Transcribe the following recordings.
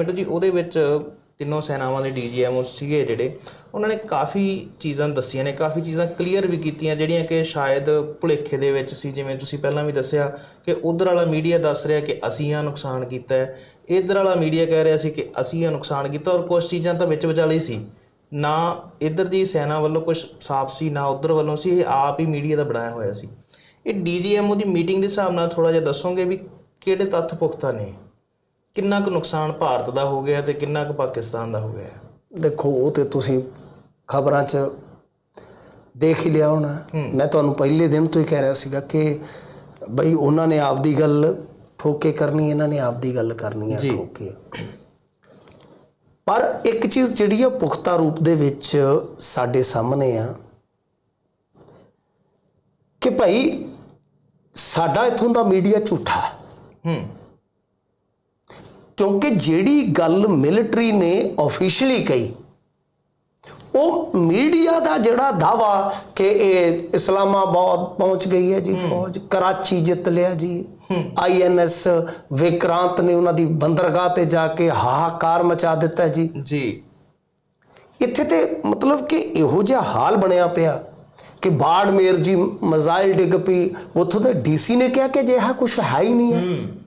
ਮਿੰਟੂ ਜੀ, ਉਹਦੇ ਵਿੱਚ ਤਿੰਨੋਂ ਸੈਨਾਵਾਂ ਦੇ ਡੀਜੀਐਮਓ ਸੀਗੇ ਜਿਹੜੇ। ਉਹਨਾਂ ਨੇ ਕਾਫੀ ਚੀਜ਼ਾਂ ਦੱਸੀਆਂ ਨੇ, ਕਾਫੀ ਚੀਜ਼ਾਂ ਕਲੀਅਰ ਵੀ ਕੀਤੀਆਂ, ਜਿਹੜੀਆਂ ਕਿ ਸ਼ਾਇਦ ਭੁਲੇਖੇ ਦੇ ਵਿੱਚ ਸੀ। ਜਿਵੇਂ ਤੁਸੀਂ ਪਹਿਲਾਂ ਵੀ ਦੱਸਿਆ ਕਿ ਉਧਰ ਵਾਲਾ ਮੀਡੀਆ ਦੱਸ ਰਿਹਾ ਕਿ ਅਸੀਂ ਆ ਨੁਕਸਾਨ ਕੀਤਾ ਹੈ। ਇਧਰ ਵਾਲਾ ਮੀਡੀਆ ਕਹਿ ਰਿਹਾ ਸੀ ਕਿ ਅਸੀਂ ਆ ਨੁਕਸਾਨ ਕੀਤਾ ਔਰ ਕੁਝ ਚੀਜ਼ਾਂ ਤਾਂ ਵਿੱਚ ਵਿਚਾਲੇ ਸੀ। ਨਾ ਇਧਰ ਦੀ ਸੈਨਾ ਵੱਲੋਂ ਕੁਝ ਸਾਫ਼ ਸੀ, ਨਾ ਉਧਰ ਵੱਲੋਂ ਸੀ। ਇਹ ਆਪ ਹੀ ਮੀਡੀਆ ਦਾ ਬਣਾਇਆ ਹੋਇਆ ਸੀ। ਇਹ ਡੀਜੀਐਮਓ ਦੀ ਮੀਟਿੰਗ ਦੇ ਹਿਸਾਬ ਨਾਲ ਥੋੜਾ ਜਿਹਾ ਦੱਸੋਗੇ ਵੀ ਕਿਹੜੇ ਤੱਥ ਪੁਖਤਾ ਨੇ? ਕਿੰਨਾ ਕੁ ਨੁਕਸਾਨ ਭਾਰਤ ਦਾ ਹੋ ਗਿਆ ਤੇ ਕਿੰਨਾ ਕੁ ਪਾਕਿਸਤਾਨ ਦਾ ਹੋ ਗਿਆ? ਦੇਖੋ ਉਹ ਤੇ ਤੁਸੀਂ ਖਬਰਾਂ 'ਚ ਦੇਖ ਹੀ ਲਿਆ ਹੋਣਾ। ਮੈਂ ਤੁਹਾਨੂੰ ਪਹਿਲੇ ਦਿਨ ਤੋਂ ਹੀ ਕਹਿ ਰਿਹਾ ਸੀਗਾ ਕਿ ਬਈ ਉਹਨਾਂ ਨੇ ਆਪਦੀ ਗੱਲ ਠੋਕ ਕਰਨੀ ਇਹਨਾਂ ਨੇ ਆਪਦੀ ਗੱਲ ਕਰਨੀ ਹੈ। ਠੋਕ। ਪਰ ਇੱਕ ਚੀਜ਼ ਜਿਹੜੀ ਆ ਪੁਖਤਾ ਰੂਪ ਦੇ ਵਿੱਚ ਸਾਡੇ ਸਾਹਮਣੇ ਆ ਕਿ ਭਾਈ ਸਾਡਾ ਇਥੋਂ ਦਾ ਮੀਡੀਆ ਝੂਠਾ। ਹੂੰ। ਕਿਉਂਕਿ ਜਿਹੜੀ ਗੱਲ ਮਿਲਟਰੀ ਨੇ ਆਫੀਸ਼ੀਅਲੀ ਕਹੀ ਉਹ ਮੀਡੀਆ ਦਾ ਜਿਹੜਾ ਦਾਵਾ ਕਿ ਇਹ ਇਸਲਾਮਾਬਾਦ ਪਹੁੰਚ ਗਈ ਹੈ ਜੀ ਫੌਜ ਕਰਾਚੀ ਜਿੱਤ ਲਿਆ ਜੀ। ਆਈਐਨਐਸ ਵਿਕਰਾਂਤ ਨੇ ਉਹਨਾਂ ਦੀ ਬੰਦਰਗਾਹ ਤੇ ਜਾ ਕੇ ਹਾਹਾਕਾਰ ਮਚਾ ਦਿੱਤਾ ਜੀ। ਜੀ। ਇੱਥੇ ਤੇ ਮਤਲਬ ਕਿ ਇਹੋ ਜਿਹਾ ਹਾਲ ਬਣਿਆ ਪਿਆ ਕਿ ਬਾੜਮੇਰ ਜੀ ਮਜ਼ਾਈਲ ਡਿੱਗ ਪਈ। ਉੱਥੋਂ ਦੇ ਡੀਸੀ ਨੇ ਕਿਹਾ ਕਿ ਅਜਿਹਾ ਕੁਝ ਹੈ ਹੀ ਨਹੀਂ ਹੈ।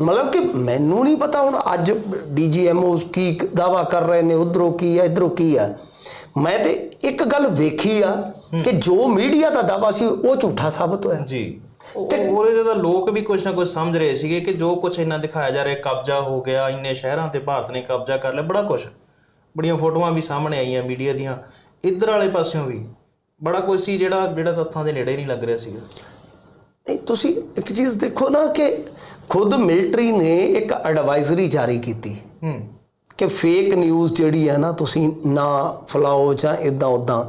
ਮਤਲਬ ਕਿ ਮੈਨੂੰ ਨਹੀਂ ਪਤਾ ਹੁਣ ਅੱਜ ਡੀਜੀਐਮਓ ਕੀ ਦਾਵਾ ਕਰ ਰਹੇ ਨੇ ਉਧਰੋਂ ਕੀ ਹੈ ਇਧਰੋਂ ਕੀ ਹੈ ਮੈਂ ਤੇ ਇੱਕ ਗੱਲ ਵੇਖੀ ਆ ਕਿ ਜੋ ਮੀਡੀਆ ਦਾ ਦਾਵਾ ਸੀ ਉਹ ਝੂਠਾ ਸਾਬਤ ਹੋਇਆ। ਜੀ। ਤੇ ਉਹਦੇ ਤੇ ਲੋਕ ਵੀ ਕੁਝ ਨਾ ਕੁਝ ਸਮਝ ਰਹੇ ਸੀਗੇ ਕਿ ਜੋ ਕੁਝ ਇਹਨਾਂ ਦਿਖਾਇਆ ਜਾ ਰਿਹਾ ਕਬਜ਼ਾ ਹੋ ਗਿਆ ਇੰਨੇ ਸ਼ਹਿਰਾਂ ਤੇ ਭਾਰਤ ਨੇ ਕਬਜ਼ਾ ਕਰ ਲਿਆ ਬੜਾ ਕੁਝ ਬੜੀਆਂ ਫੋਟੋਆਂ ਵੀ ਸਾਹਮਣੇ ਆਈਆਂ ਮੀਡੀਆ ਦੀਆਂ ਇੱਧਰ ਵਾਲੇ ਪਾਸਿਓਂ ਵੀ। ਬੜਾ ਕੁਝ ਸੀ ਜਿਹੜਾ ਜਿਹੜਾ ਤੱਥਾਂ ਦੇ ਨੇੜੇ ਨਹੀਂ ਲੱਗ ਰਿਹਾ ਸੀਗਾ। ਨਹੀਂ ਤੁਸੀਂ ਇੱਕ ਚੀਜ਼ ਦੇਖੋ ਨਾ ਕਿ ਖੁਦ ਮਿਲਟਰੀ ਨੇ ਇੱਕ ਐਡਵਾਈਜ਼ਰੀ ਜਾਰੀ ਕੀਤੀ। ਹੂੰ। ਕਿ ਫੇਕ ਨਿਊਜ਼ ਜਿਹੜੀ ਹੈ ਨਾ ਤੁਸੀਂ ਨਾ ਫਲਾਓ ਜਾਂ ਇਦਾਂ ਉਦਾਂ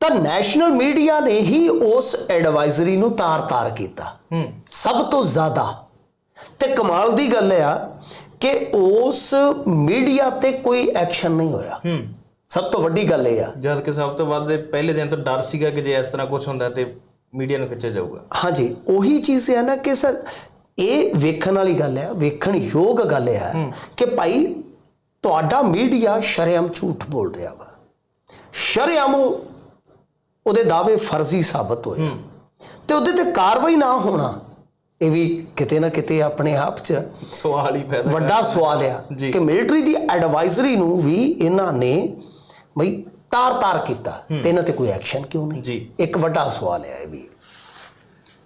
ਤਾਂ ਨੈਸ਼ਨਲ ਮੀਡੀਆ ਨੇ ਹੀ ਉਸ ਐਡਵਾਈਜ਼ਰੀ ਨੂੰ ਤਾਰ-ਤਾਰ ਕੀਤਾ। ਹੂੰ। ਸਭ ਤੋਂ ਜ਼ਿਆਦਾ। ਤੇ ਕਮਾਲ ਦੀ ਗੱਲ ਆ ਕਿ ਉਸ ਮੀਡੀਆ ਤੇ ਕੋਈ ਐਕਸ਼ਨ ਨਹੀਂ ਹੋਇਆ। ਹੂੰ। ਸਭ ਤੋਂ ਵੱਡੀ ਗੱਲ ਇਹ ਆ। ਜਦ ਕਿ ਸਭ ਤੋਂ ਵੱਧ ਪਹਿਲੇ ਦਿਨ ਤੋਂ ਡਰ ਸੀਗਾ ਕਿ ਜੇ ਇਸ ਤਰ੍ਹਾਂ ਕੁਝ ਹੁੰਦਾ ਤੇ ਮੀਡੀਆ ਨੂੰ ਖਿੱਚਿਆ ਜਾਊਗਾ। ਹਾਂਜੀ ਉਹੀ ਚੀਜ਼ ਹੈ ਨਾ ਕਿ ਸਰ ਇਹ ਵੇਖਣ ਵਾਲੀ ਗੱਲ ਹੈ ਵੇਖਣ ਯੋਗ ਗੱਲ ਹੈ ਕਿ ਭਾਈ ਤੁਹਾਡਾ ਮੀਡੀਆ ਸ਼ਰੇਆਮ ਝੂਠ ਬੋਲ ਰਿਹਾ ਵਾ। ਸ਼ਰੇਆਮ ਉਹ- ਉਹਦੇ ਦਾਅਵੇ ਫਰਜ਼ੀ ਸਾਬਤ ਹੋਏ। ਤੇ ਉਹਦੇ ਤੇ ਕਾਰਵਾਈ ਨਾ ਹੋਣਾ ਇਹ ਵੀ ਕਿਤੇ ਨਾ ਕਿਤੇ ਆਪਣੇ ਆਪ 'ਚ ਸਵਾਲ ਹੀ ਪੈਦਾ ਵੱਡਾ ਸਵਾਲ ਆ। ਕਿ ਮਿਲਟਰੀ ਦੀ ਐਡਵਾਈਜ਼ਰੀ ਨੂੰ ਵੀ ਇਹਨਾਂ ਨੇ ਬਈ ਤਾਰ-ਤਾਰ ਕੀਤਾ ਤੇ ਇਹਨਾਂ ਤੇ ਕੋਈ ਐਕਸ਼ਨ ਕਿਉਂ ਨਹੀਂ? ਜੀ। ਇੱਕ ਵੱਡਾ ਸਵਾਲ ਹੈ ਇਹ ਵੀ।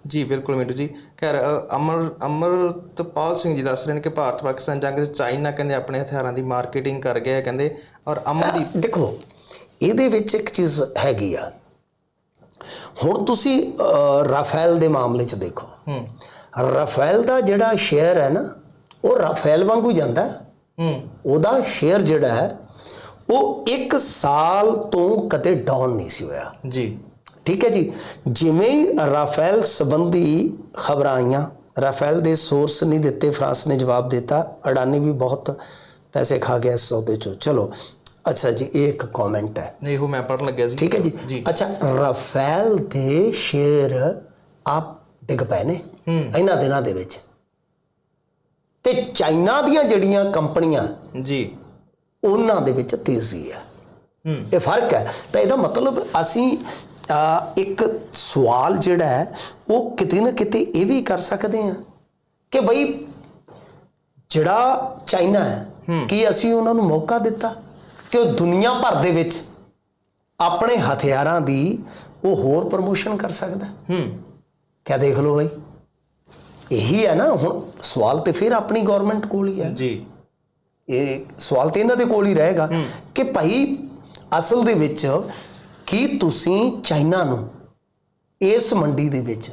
ਜੀ ਬਿਲਕੁਲ ਮਿੰਟੂ ਜੀ। ਖੈਰ ਅ, ਅਮਰ ਅਮਰਤਪਾਲ ਸਿੰਘ ਜੀ ਦੱਸ ਰਹੇ ਨੇ ਕਿ ਭਾਰਤ ਪਾਕਿਸਤਾਨ ਜੰਗ ਵਿੱਚ ਚਾਈਨਾ ਕਹਿੰਦੇ ਆਪਣੇ ਹਥਿਆਰਾਂ ਦੀ ਮਾਰਕੀਟਿੰਗ ਕਰ ਗਿਆ ਹੈ ਕਹਿੰਦੇ ਔਰ ਅਮਨਦੀਪ ਦੇਖੋ ਇਹਦੇ ਵਿੱਚ ਇੱਕ ਚੀਜ਼ ਹੈਗੀ ਆ। ਹੁਣ ਤੁਸੀਂ ਰਾਫੇਲ ਦੇ ਮਾਮਲੇ 'ਚ ਦੇਖੋ। ਹੂੰ। ਰਾਫੇਲ ਦਾ ਜਿਹੜਾ ਸ਼ੇਅਰ ਹੈ ਨਾ ਉਹ ਰਾਫੇਲ ਵਾਂਗੂ ਜਾਂਦਾ। ਹੈ। ਹੂੰ। ਉਹਦਾ ਸ਼ੇਅਰ ਜਿਹੜਾ ਹੈ ਉਹ 1 ਸਾਲ ਤੋਂ ਕਦੇ ਡਾਊਨ ਨਹੀਂ ਸੀ ਹੋਇਆ। ਜੀ। ਠੀਕ ਹੈ ਜੀ? ਜਿਵੇਂ ਹੀ ਰਾਫੇਲ ਸੰਬੰਧੀ ਖਬਰਾਂ ਆਈਆਂ ਰਾਫੇਲ ਦੇ ਸੋਰਸ ਨਹੀਂ ਦਿੱਤੇ ਫਰਾਂਸ ਨੇ ਜਵਾਬ ਦਿੱਤਾ ਅਡਾਨੀ ਵੀ ਬਹੁਤ ਪੈਸੇ ਖਾ ਗਿਆ ਇਸ ਸੌਦੇ ਚੋਂ। ਚਲੋ ਅੱਛਾ ਜੀ ਇਹ ਇੱਕ ਕਮੈਂਟ ਹੈ। ਇਹੋ ਮੈਂ ਪੜਨ ਲੱਗਿਆ ਸੀ। ਠੀਕ ਹੈ ਜੀ? ਜੀ। ਅੱਛਾ ਰਾਫੇਲ ਦੇ ਸ਼ੇਅਰ ਆਪ ਡਿੱਗ ਪਏ ਨੇ ਇਹਨਾਂ ਦਿਨਾਂ ਦੇ ਵਿੱਚ। ਤੇ ਚਾਈਨਾ ਦੀਆਂ ਜਿਹੜੀਆਂ ਕੰਪਨੀਆਂ ਜੀ। ਉਹਨਾਂ ਦੇ ਵਿੱਚ ਤੇਜ਼ੀ ਹੈ। ਹੂੰ। ਇਹ ਫ਼ਰਕ ਹੈ। ਤਾਂ ਇਹਦਾ ਮਤਲਬ ਅਸੀਂ ਇੱਕ ਸਵਾਲ ਜਿਹੜਾ ਹੈ ਉਹ ਕਿਤੇ ਨਾ ਕਿਤੇ ਇਹ ਵੀ ਕਰ ਸਕਦੇ ਹਾਂ ਕਿ ਬਈ ਜਿਹੜਾ ਚਾਈਨਾ ਹੈ ਕੀ ਅਸੀਂ ਉਹਨਾਂ ਨੂੰ ਮੌਕਾ ਦਿੱਤਾ ਕਿ ਉਹ ਦੁਨੀਆ ਭਰ ਦੇ ਵਿੱਚ ਆਪਣੇ ਹਥਿਆਰਾਂ ਦੀ ਉਹ ਹੋਰ ਪ੍ਰਮੋਸ਼ਨ ਕਰ ਸਕਦਾ ਹੂੰ? ਕਿਆ ਦੇਖ ਲਓ ਬਈ। ਇਹੀ ਹੈ ਨਾ ਹੁਣ ਸਵਾਲ ਤੇ ਫਿਰ ਆਪਣੀ ਗਵਰਨਮੈਂਟ ਕੋਲ ਹੀ ਹੈ। ਜੀ। ਇਹ ਸਵਾਲ ਤੇ ਇਹਨਾਂ ਦੇ ਕੋਲ ਹੀ ਰਹੇਗਾ ਕਿ ਭਾਈ ਅਸਲ ਦੇ ਵਿੱਚ ਕੀ ਤੁਸੀਂ ਚਾਈਨਾ ਨੂੰ ਇਸ ਮੰਡੀ ਦੇ ਵਿੱਚ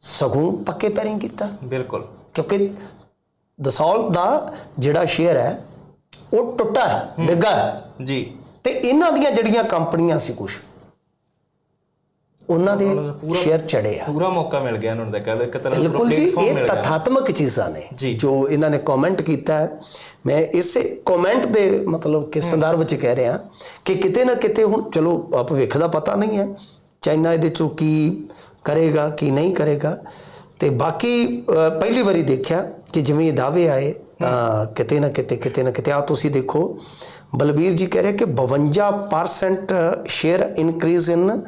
ਸਗੋਂ ਪੱਕੇ ਪੈਰਿੰਗ ਕੀਤਾ? ਬਿਲਕੁਲ। ਕਿਉਂਕਿ ਦਸੌਲ ਦਾ ਜਿਹੜਾ ਸ਼ੇਅਰ ਹੈ ਉਹ ਟੁੱਟਾ ਹੈ ਡਿੱਗਾ ਹੈ। ਜੀ। ਤੇ ਇਹਨਾਂ ਦੀਆਂ ਜਿਹੜੀਆਂ ਕੰਪਨੀਆਂ ਸੀ ਕੁਝ ਉਹਨਾਂ ਦੇ ਸ਼ੇਅਰ ਚੜੇ ਆ। ਪੂਰਾ ਮੌਕਾ ਮਿਲ ਗਿਆ ਇਹਨਾਂ ਨੂੰ ਕਹ ਇੱਕ ਤਰ੍ਹਾਂ ਦਾ ਬਿਲਕੁਲ ਜੀ ਇਹ ਤਥਾਤਮਕ ਚੀਜ਼ਾਂ ਨੇ ਜੀ। ਇਹਨਾਂ ਨੇ ਕਮੈਂਟ ਕੀਤਾ ਹੈ। ਮੈਂ ਇਸੇ ਕਮੈਂਟ ਦੇ ਮਤਲਬ ਕਿ ਸੰਦਰਭ ਵਿੱਚ ਕਹਿ ਰਿਹਾ ਕਿ ਕਿਤੇ ਨਾ ਕਿਤੇ ਹੁਣ ਚਲੋ ਭਵਿੱਖ ਦਾ ਪਤਾ ਨਹੀਂ ਹੈ। ਚਾਈਨਾ ਇਹਦੇ ਚੋਂ ਕੀ ਕਰੇਗਾ ਕੀ ਨਹੀਂ ਕਰੇਗਾ। ਤੇ ਬਾਕੀ ਪਹਿਲੀ ਵਾਰੀ ਦੇਖਿਆ ਕਿ ਜਿਵੇਂ ਇਹ ਦਾਅਵੇ ਆਏ ਕਿਤੇ ਨਾ ਕਿਤੇ ਕਿਤੇ ਨਾ ਕਿਤੇ ਆ ਤੁਸੀਂ ਦੇਖੋ। ਬਲਬੀਰ ਜੀ ਕਹਿ ਰਹੇ ਕਿ 52% share increase in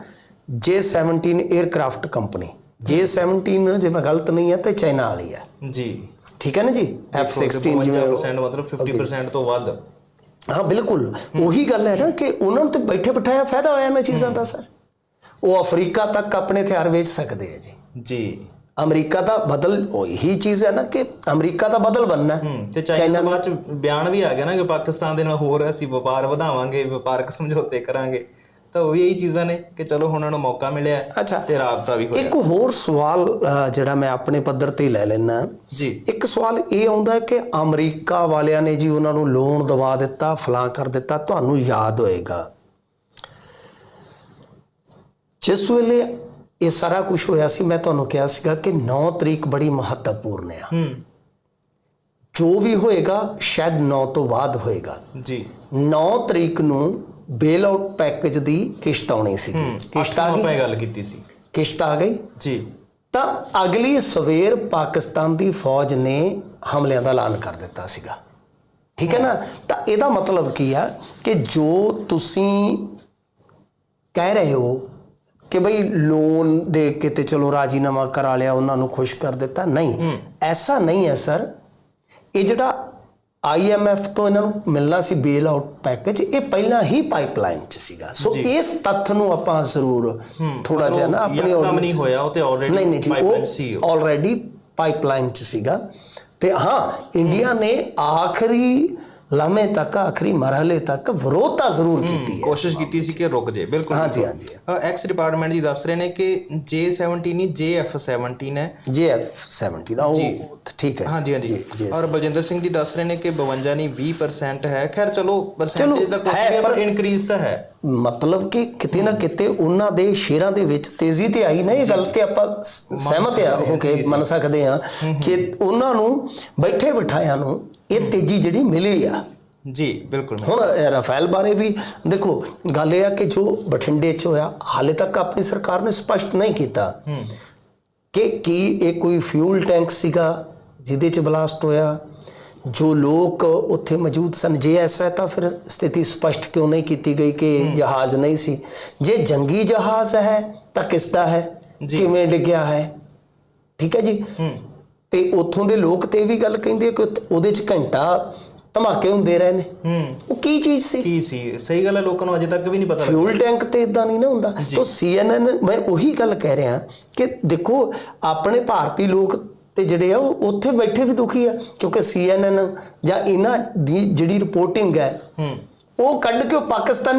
J17 aircraft company J17 ਜੇ ਮੈਂ ਗਲਤ ਨਹੀਂ ਹੈ ਤੇ ਚਾਈਨਾ ਵਾਲੀ ਹੈ। ਜੀ। ਠੀਕ ਹੈ ਨਾ ਜੀ? F16 ਜਿਵੇਂ ਉਹ- 50% ਮਤਲਬ 50% ਤੋਂ ਵੱਧ। ਹਾਂ ਬਿਲਕੁਲ। ਉਹੀ ਗੱਲ ਹੈ ਨਾ ਕਿ ਉਹਨਾਂ ਨੂੰ ਤੇ ਬੈਠੇ ਬਿਠਾਇਆ ਫਾਇਦਾ ਹੋਇਆ ਇਹਨਾਂ ਚੀਜ਼ਾਂ ਦਾ ਸਰ। ਉਹ ਅਫਰੀਕਾ ਤੱਕ ਆਪਣੇ ਹਥਿਆਰ ਵੇਚ ਸਕਦੇ ਆ ਜੀ। ਜੀ। ਅਮਰੀਕਾ ਦਾ ਬਦਲ ਉਹੀ ਚੀਜ਼ ਹੈ ਨਾ ਕਿ ਅਮਰੀਕਾ ਦਾ ਬਦਲ। ਹੂੰ। ਤੇ ਚਾਈਨਾ ਬਾਅਦ ਚ ਬਿਆਨ ਵੀ ਆ ਗਿਆ ਨਾ ਕਿ ਪਾਕਿਸਤਾਨ ਦੇ ਨਾਲ ਹੋਰ ਅਸੀਂ ਵਪਾਰ ਵਧਾਵਾਂਗੇ ਵਪਾਰਕ ਸਮਝੌਤੇ ਕਰਾਂਗੇ। ਤਾਂ ਉਹ ਵੀ ਇਹੀ ਚੀਜ਼ਾਂ ਨੇ ਕਿ ਚਲੋ ਹੁਣ ਉਹਨਾਂ ਨੂੰ ਮੌਕਾ ਮਿਲਿਆ ਅੱਛਾ। ਤੇ ਰਾਬਤਾ ਵੀ ਹੋਇਆ। ਇੱਕ ਹੋਰ ਸਵਾਲ ਜਿਹੜਾ ਮੈਂ ਆਪਣੇ ਪੱਧਰ ਤੇ ਲੈ ਲੈਣਾ ਜੀ। ਇੱਕ ਸਵਾਲ ਇਹ ਆਉਂਦਾ ਹੈ ਕਿ ਅਮਰੀਕਾ ਵਾਲਿਆਂ ਨੇ ਜੀ ਉਹਨਾਂ ਨੂੰ ਲੋਨ ਦਵਾ ਦਿੱਤਾ ਫਲਾਂ ਕਰ ਦਿੱਤਾ ਤੁਹਾਨੂੰ ਯਾਦ ਹੋਏਗਾ। ਜਿਸ ਵੇਲੇ ਇਹ ਸਾਰਾ ਕੁਝ ਹੋਇਆ ਸੀ ਮੈਂ ਤੁਹਾਨੂੰ ਕਿਹਾ ਸੀਗਾ ਕਿ 9 ਤਰੀਕ ਬੜੀ ਮਹੱਤਵਪੂਰਨ ਆ। ਹੂੰ। ਜੋ ਵੀ ਹੋਏਗਾ ਸ਼ਾਇਦ 9 ਤੋਂ ਬਾਅਦ ਹੋਏਗਾ। ਜੀ। 9 ਤਰੀਕ ਨੂੰ ਬੇਲ ਆਊਟ ਪੈਕੇਜ ਦੀ ਕਿਸ਼ਤ ਆਉਣੀ ਸੀ। ਕਿਸ਼ਤ ਆ ਗਈ। ਗੱਲ ਕੀਤੀ ਸੀ। ਕਿਸ਼ਤ ਆ ਗਈ। ਜੀ। ਤਾਂ ਅਗਲੀ ਸਵੇਰ ਪਾਕਿਸਤਾਨ ਦੀ ਫੌਜ ਨੇ ਹਮਲਿਆਂ ਦਾ ਐਲਾਨ ਕਰ ਦਿੱਤਾ ਸੀਗਾ। ਠੀਕ ਹੈ ਨਾ? ਤਾਂ ਇਹਦਾ ਮਤਲਬ ਕੀ ਆ ਕਿ ਜੋ ਤੁਸੀਂ ਕਹਿ ਰਹੇ ਹੋ ਕਿ ਬਈ ਲੋਨ ਦੇ ਕੇ ਤੇ ਚਲੋ ਰਾਜੀਨਾਮਾ ਕਰਾ ਲਿਆ ਉਹਨਾਂ ਨੂੰ ਖੁਸ਼ ਕਰ ਦਿੱਤਾ ਨਹੀਂ। ਐਸਾ ਨਹੀਂ ਹੈ ਸਰ। ਇਹ ਜਿਹੜਾ IMF ਤੋਂ ਇਹਨਾਂ ਨੂੰ ਮਿਲਣਾ ਸੀ ਬੇਲ ਆਊਟ ਪੈਕੇਜ ਇਹ ਪਹਿਲਾਂ ਹੀ ਪਾਈਪਲਾਈਨ 'ਚ ਸੀਗਾ। ਸੋ ਇਸ ਤੱਥ ਨੂੰ ਆਪਾਂ ਜ਼ਰੂਰ ਥੋੜਾ ਜਿਹਾ ਨਾ ਆਪਣੀ audience- ਨਹੀਂ ਹੋਇਆ ਉਹ ਤੇ ਆਲਰੇਡੀ ਪਾਈਪਲਾਈਨ ਸੀ ਆਲਰੇਡੀ ਪਾਈਪਲਾਈਨ 'ਚ ਸੀਗਾ। ਤੇ ਹਾਂ ਇੰਡੀਆ ਨੇ ਆਖਰੀ ਲਮੇ ਤੱਕ ਆਖਰੀ ਮਰਹਲੇ ਤੱਕ ਵਿਰੋਧਤਾ ਜ਼ਰੂਰ ਕੀਤੀ ਹੈ ਕੋਸ਼ਿਸ਼ ਕੀਤੀ ਸੀ ਕਿ ਰੁਕ ਜੇ ਬਿਲਕੁਲ ਹਾਂਜੀ, ਹਾਂਜੀ। ਐਕਸ ਡਿਪਾਰਟਮੈਂਟ ਜੀ ਦੱਸ ਰਹੇ ਨੇ ਕਿ J17 ਨਹੀਂ JF17 ਹੈ। ਜੇਐਫ 17 ਉਹ ਠੀਕ ਹੈ ਜੀ, ਹਾਂਜੀ ਹਾਂਜੀ। ਔਰ ਬਲਜਿੰਦਰ ਸਿੰਘ ਜੀ ਦੱਸ ਰਹੇ ਨੇ ਕਿ 52 ਨਹੀਂ 20% ਹੈ। ਖੈਰ ਚਲੋ ਪਰਸੈਂਟੇਜ ਦਾ ਕੁਝ ਹੈ, ਨਹੀਂ ਹੈ, ਪਰ ਇਨਕਰੀਜ਼ ਤਾਂ ਹੈ। ਮਤਲਬ ਕਿ ਕਿਤੇ ਨਾ ਕਿਤੇ ਉਹਨਾਂ ਦੇ ਸ਼ੇਅਰਾਂ ਦੇ ਵਿੱਚ ਤੇਜ਼ੀ ਤੇ ਆਈ ਨਾ ਇਹ ਗੱਲ ਤੇ ਆਪਾਂ ਸਹਿਮਤ ਆ ਹੋ ਕੇ ਮੰਨ ਸਕਦੇ ਆ ਕਿ ਉਹਨਾਂ ਨੂੰ ਬੈਠੇ ਬਿਠਾਇਆਂ ਨੂੰ ਇਹ ਤੇਜ਼ੀ ਜਿਹੜੀ ਮਿਲੀ ਆ। ਜੀ ਬਿਲਕੁਲ ਹੁਣ ਰਾਫੇਲ ਬਾਰੇ ਵੀ ਦੇਖੋ ਗੱਲ ਇਹ ਆ ਕਿ ਜੋ ਬਠਿੰਡੇ 'ਚ ਹੋਇਆ ਹਾਲੇ ਤੱਕ ਆਪਣੀ ਸਰਕਾਰ ਨੇ ਸਪਸ਼ਟ ਨਹੀਂ ਕੀਤਾ ਕਿ ਕੀ ਇਹ ਕੋਈ ਫਿਊਲ ਟੈਂਕ ਸੀਗਾ ਜਿਹਦੇ 'ਚ ਬਲਾਸਟ ਹੋਇਆ। ਜੋ ਲੋਕ ਉੱਥੇ ਮੌਜੂਦ ਸਨ ਜੇ ਐਸਾ ਹੈ ਤਾਂ ਫਿਰ ਸਥਿਤੀ ਸਪਸ਼ਟ ਕਿਉਂ ਨਹੀਂ ਕੀਤੀ ਗਈ ਕਿ ਜਹਾਜ਼ ਨਹੀਂ ਸੀ? ਜੇ ਜੰਗੀ ਜਹਾਜ਼ ਹੈ ਤਾਂ ਕਿਸ ਦਾ ਹੈ ਕਿਵੇਂ ਡਿੱਗਿਆ ਹੈ? ਠੀਕ ਹੈ ਜੀ? ਤੇ ਉੱਥੋਂ ਦੇ ਲੋਕ ਤੇ ਵੀ ਗੱਲ ਕਹਿੰਦੇ ਆ ਕਿ ਉਹਦੇ 'ਚ ਘੰਟਾ ਧਮਾਕੇ ਹੁੰਦੇ ਰਹੇ ਨੇ ਹੂੰ। ਉਹ ਕੀ ਚੀਜ਼ ਸੀ? ਕੀ ਸੀ? ਸਹੀ ਗੱਲ ਹੈ ਲੋਕਾਂ ਨੂੰ ਅਜੇ ਤੱਕ ਵੀ ਨਹੀਂ ਪਤਾ ਫਿਊਲ ਟੈਂਕ ਤੇ ਇਦਾਂ ਨਹੀਂ ਨਾ ਹੁੰਦਾ। ਤਾਂ CNN ਮੈਂ ਉਹੀ ਗੱਲ ਕਹਿ ਰਿਹਾ ਕਿ ਦੇਖੋ ਆਪਣੇ ਭਾਰਤੀ ਲੋਕ ਤੇ ਜਿਹੜੇ ਆ ਉਹ ਉੱਥੇ ਬੈਠੇ ਵੀ ਦੁਖੀ ਆ ਕਿਉਂਕਿ CNN ਜਾਂ ਇਹਨਾਂ ਦੀ ਜਿਹੜੀ ਰਿਪੋਰਟਿੰਗ ਹੈ ਹੂੰ। ਉਹ ਕੱਢ ਕੇ ਪਾਕਿਸਤਾਨੀ